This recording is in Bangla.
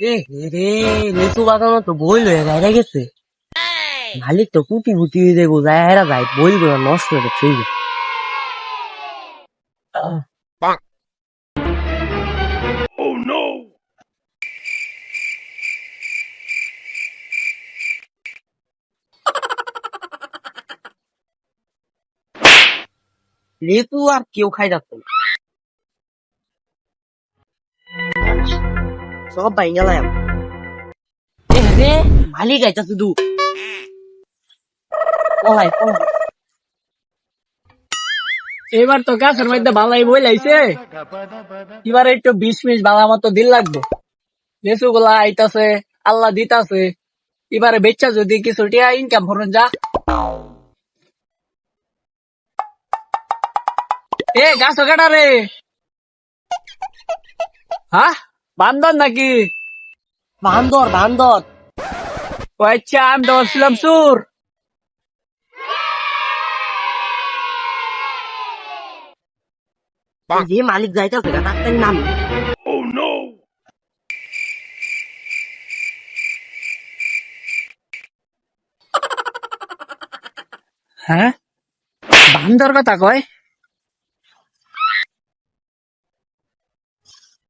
এ রে লিচু বাগানো তো বই লয়ে যায় গেছে। মালিক তো কুটি কুটি হয়ে যাব যায় হেরা যায় বই গুলো নষ্ট হয়ে গেছে এই লিচু আর কেউ খাই যাচ্ছে না। সব বাইন গেলাম রে মালিক আইতা শুধু পলাই পলাই এবার তো গাছের মধ্যে বালাই বই এবার একটু বিশ মিনিট বালা মতো দিল লাগবে লেসু গুলা আইতাছে আল্লাহ দিতাছে এবারে বেচা যদি কিছু টিয়া ইনকাম করুন যা এ গাছ কাটা রে হ্যাঁ বান্দর নাকি? বান্দর বান্দর। ও আচ্ছা আমি ধরছিলাম সুর। যে মালিক যাইতেছে তার নাম। হ্যাঁ? বান্দর কথা কয়?